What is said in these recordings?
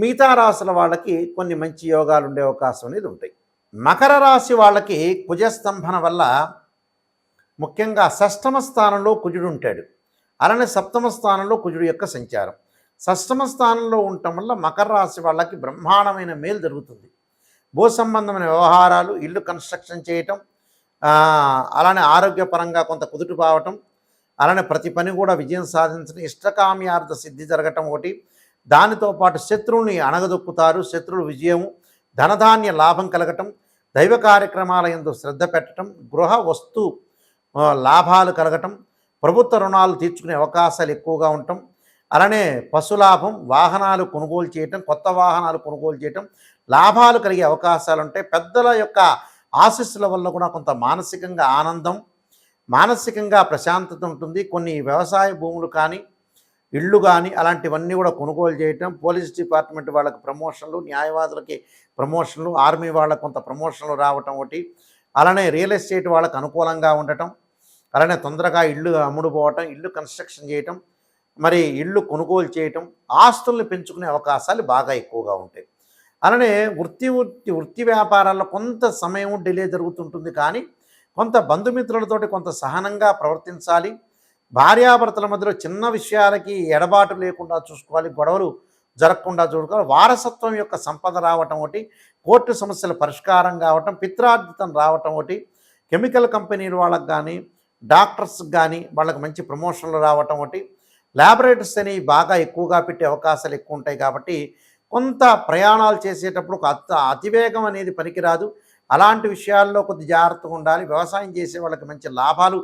మిగతా రాశుల వాళ్ళకి కొన్ని మంచి యోగాలు ఉండే అవకాశం అనేది ఉంటాయి. మకర రాశి వాళ్ళకి కుజస్తంభన వల్ల ముఖ్యంగా షష్టమ స్థానంలో కుజుడు ఉంటాడు. అలానే సప్తమ స్థానంలో కుజుడు యొక్క సంచారం. షష్టమ స్థానంలో ఉండటం వల్ల మకర రాశి వాళ్ళకి బ్రహ్మాండమైన మేలు జరుగుతుంది. భూ సంబంధమైన వ్యవహారాలు ఇల్లు కన్స్ట్రక్షన్ చేయటం అలానే ఆరోగ్యపరంగా కొంత కుదుటు పావటం అలానే ప్రతి పని కూడా విజయం సాధించడం ఇష్టకామ్యార్థ సిద్ధి జరగటం ఒకటి దానితో పాటు శత్రువుని అణగదొక్కుతారు. శత్రువు విజయము ధనధాన్య లాభం కలగటం దైవ కార్యక్రమాల ఎందు శ్రద్ధ పెట్టడం గృహ వస్తు లాభాలు కలగటం ప్రభుత్వ రుణాలు తీర్చుకునే అవకాశాలు ఎక్కువగా ఉండటం అలానే పశులాభం వాహనాలు కొనుగోలు చేయటం కొత్త వాహనాలు కొనుగోలు చేయటం లాభాలు కలిగే అవకాశాలు ఉంటాయి పెద్దల యొక్క ఆశీస్సుల వల్ల కూడా కొంత మానసికంగా ఆనందం మానసికంగా ప్రశాంతత ఉంటుంది. కొన్ని వ్యవసాయ భూములు కానీ ఇళ్ళు కానీ అలాంటివన్నీ కూడా కొనుగోలు చేయటం పోలీస్ డిపార్ట్మెంట్ వాళ్ళకి ప్రమోషన్లు న్యాయవాదులకి ప్రమోషన్లు ఆర్మీ వాళ్ళకి కొంత ప్రమోషన్లు రావటం ఒకటి. అలానే రియల్ ఎస్టేట్ వాళ్ళకు అనుకూలంగా ఉండటం అలానే తొందరగా ఇల్లు అమ్ముడుపోవటం ఇల్లు కన్స్ట్రక్షన్ చేయటం మరి ఇల్లు కొనుగోలు చేయటం ఆస్తుల్ని పెంచుకునే అవకాశాలు బాగా ఎక్కువగా ఉంటాయి. అలానే వృత్తి వృత్తి వృత్తి వ్యాపారాల్లో కొంత సమయం డిలే జరుగుతుంటుంది కానీ కొంత బంధుమిత్రులతోటి కొంత సహనంగా ప్రవర్తించాలి. భార్యాభర్తల మధ్యలో చిన్న విషయాలకి ఎడబాటు లేకుండా చూసుకోవాలి గొడవలు జరగకుండా చూసుకోవాలి. వారసత్వం యొక్క సంపద రావటం ఒకటి కోర్టు సమస్యల పరిష్కారం కావటం పిత్రార్జితం రావటం ఒకటి కెమికల్ కంపెనీల వాళ్ళకి కానీ డాక్టర్స్కి కానీ వాళ్ళకి మంచి ప్రమోషన్లు రావటం ఒకటి. ల్యాబొరేటరీస్ అనేవి బాగా ఎక్కువగా పెట్టే అవకాశాలు ఎక్కువ ఉంటాయి కాబట్టి కొంత ప్రయాణాలు చేసేటప్పుడు ఒక అత అతివేగం అనేది పనికిరాదు. అలాంటి విషయాల్లో కొద్ది జాగ్రత్తగా ఉండాలి. వ్యవసాయం చేసే వాళ్ళకి మంచి లాభాలు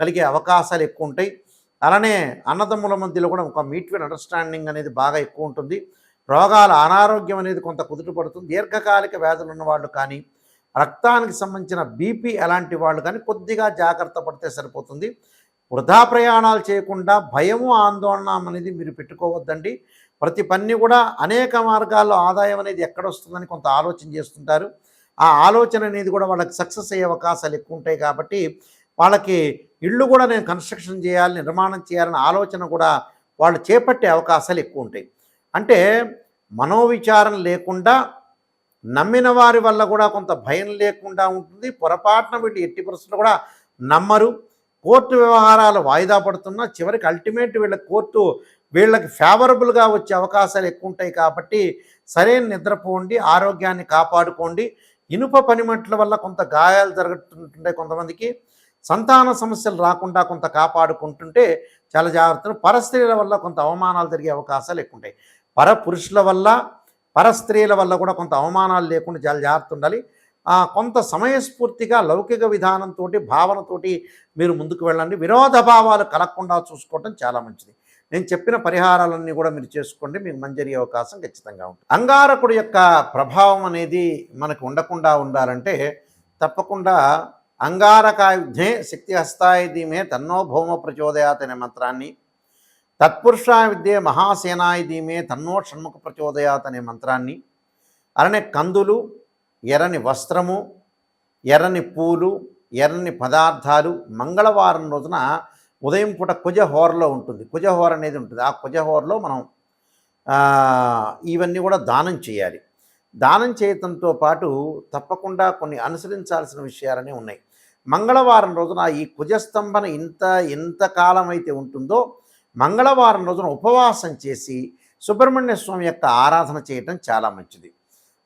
కలిగే అవకాశాలు ఎక్కువ ఉంటాయి. అలానే అన్నదమ్ముల మధ్యలో కూడా ఒక మ్యూచువల్ అండర్స్టాండింగ్ అనేది బాగా ఎక్కువ ఉంటుంది. రోగాల అనారోగ్యం అనేది కొంత కుదుటపడుతుంది దీర్ఘకాలిక వ్యాధులు ఉన్న వాళ్ళు కానీ రక్తానికి సంబంధించిన బీపీ అలాంటి వాళ్ళు కానీ కొద్దిగా జాగ్రత్త పడితే సరిపోతుంది. వృధా ప్రయాణాలు చేయకుండా భయము ఆందోళన అనేది మీరు పెట్టుకోవద్దండి. ప్రతి పని కూడా అనేక మార్గాల్లో ఆదాయం అనేది ఎక్కడ వస్తుందని కొంత ఆలోచన చేస్తుంటారు. ఆ ఆలోచన అనేది కూడా వాళ్ళకి సక్సెస్ అయ్యే అవకాశాలు ఎక్కువ ఉంటాయి కాబట్టి వాళ్ళకి ఇళ్ళు కూడా నేను కన్స్ట్రక్షన్ చేయాలి నిర్మాణం చేయాలనే ఆలోచన కూడా వాళ్ళు చేపట్టే అవకాశాలు ఎక్కువ ఉంటాయి. అంటే మనోవిచారం లేకుండా నమ్మిన వారి వల్ల కూడా కొంత భయం లేకుండా ఉంటుంది. పొరపాటున వీళ్ళు ఎట్టి పరిస్థితులు కూడా నమ్మరు. కోర్టు వ్యవహారాలు వాయిదా పడుతున్నా చివరికి అల్టిమేట్ వీళ్ళ కోర్టు వీళ్ళకి ఫేవరబుల్గా వచ్చే అవకాశాలు ఎక్కువ ఉంటాయి కాబట్టి సరైన నిద్రపోండి ఆరోగ్యాన్ని కాపాడుకోండి. ఇనుప పనిమట్ల వల్ల కొంత గాయాలు జరుగుతుంటాయి కొంతమందికి. సంతాన సమస్యలు రాకుండా కొంత కాపాడుకుంటుంటే చాలా జాగ్రత్తలు. పరస్త్రీల వల్ల కొంత అవమానాలు జరిగే అవకాశాలు ఎక్కువ ఉంటాయి. పర పురుషుల వల్ల పరస్త్రీల వల్ల కూడా కొంత అవమానాలు లేకుండా చాలా జాగ్రత్త ఉండాలి. ఆ, కొంత సమయస్ఫూర్తిగా లౌకిక విధానంతో భావనతోటి మీరు ముందుకు వెళ్ళండి. విరోధ భావాలు కలగకుండా చూసుకోవటం చాలా మంచిది. నేను చెప్పిన పరిహారాలన్నీ కూడా మీరు చేసుకోండి. మీకు మంజరి అవకాశం ఖచ్చితంగా ఉంటుంది. అంగారకుడు యొక్క ప్రభావం అనేది మనకు ఉండకుండా ఉండాలంటే తప్పకుండా అంగారకాయుద్ధే శక్తి హస్తాయ తన్నో భౌమ ప్రచోదయాత్ అనే మంత్రాన్ని తత్పురుషా విద్యే మహాసేనాయ తన్నో షణ్ముఖ ప్రచోదయాత్ అనే మంత్రాన్ని అలానే కందులు ఎర్రని వస్త్రము ఎర్రని పూలు ఎర్రని పదార్థాలు మంగళవారం రోజున ఉదయం పూట కుజహోరలో ఉంటుంది. కుజహోర అనేది ఉంటుంది. ఆ కుజహోరలో మనం ఇవన్నీ కూడా దానం చేయాలి. దానం చేయటంతో పాటు తప్పకుండా కొన్ని అనుసరించాల్సిన విషయాలనే ఉన్నాయి. మంగళవారం రోజున ఈ కుజస్తంభన ఇంత ఎంతకాలం అయితే ఉంటుందో మంగళవారం రోజున ఉపవాసం చేసి సుబ్రహ్మణ్య స్వామి యొక్క ఆరాధన చేయటం చాలా మంచిది.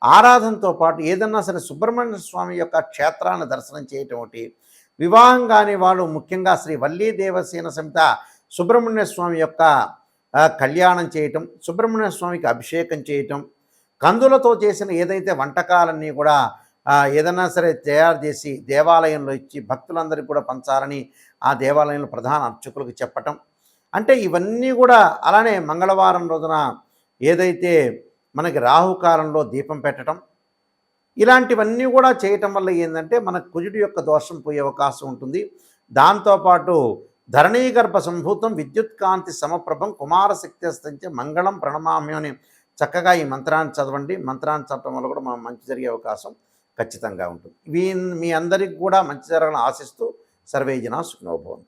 ఆరాధనతో పాటు ఏదన్నా సరే సుబ్రహ్మణ్య స్వామి యొక్క క్షేత్రాన్ని దర్శనం చేయటం ఒకటి వివాహం కాని వాళ్ళు ముఖ్యంగా శ్రీ వల్లీ దేవసేన సమిత సుబ్రహ్మణ్య స్వామి యొక్క కళ్యాణం చేయటం సుబ్రహ్మణ్య స్వామికి అభిషేకం చేయటం కందులతో చేసిన ఏదైతే వంటకాలన్నీ కూడా ఏదైనా సరే తయారు చేసి దేవాలయంలో ఇచ్చి భక్తులందరికీ కూడా పంచాలని ఆ దేవాలయంలో ప్రధాన అర్చకులకు చెప్పటం. అంటే ఇవన్నీ కూడా అలానే మంగళవారం రోజున ఏదైతే మనకి రాహుకాలంలో దీపం పెట్టడం ఇలాంటివన్నీ కూడా చేయటం వల్ల ఏంటంటే మన కుజుడి యొక్క దోషం పోయే అవకాశం ఉంటుంది. దాంతోపాటు ధరణీగర్భ సంభూతం విద్యుత్ కాంతి సమప్రభం కుమారశక్తి అస్తంచే మంగళం ప్రణమామ్యం అని చక్కగా ఈ మంత్రాన్ని చదవండి. మంత్రాన్ని చదవడం వల్ల కూడా మనం మంచి జరిగే అవకాశం ఖచ్చితంగా ఉంటుంది. వీ మీ అందరికి కూడా మంచి జరగాలని ఆశిస్తూ సర్వేజన సుఖనోభవం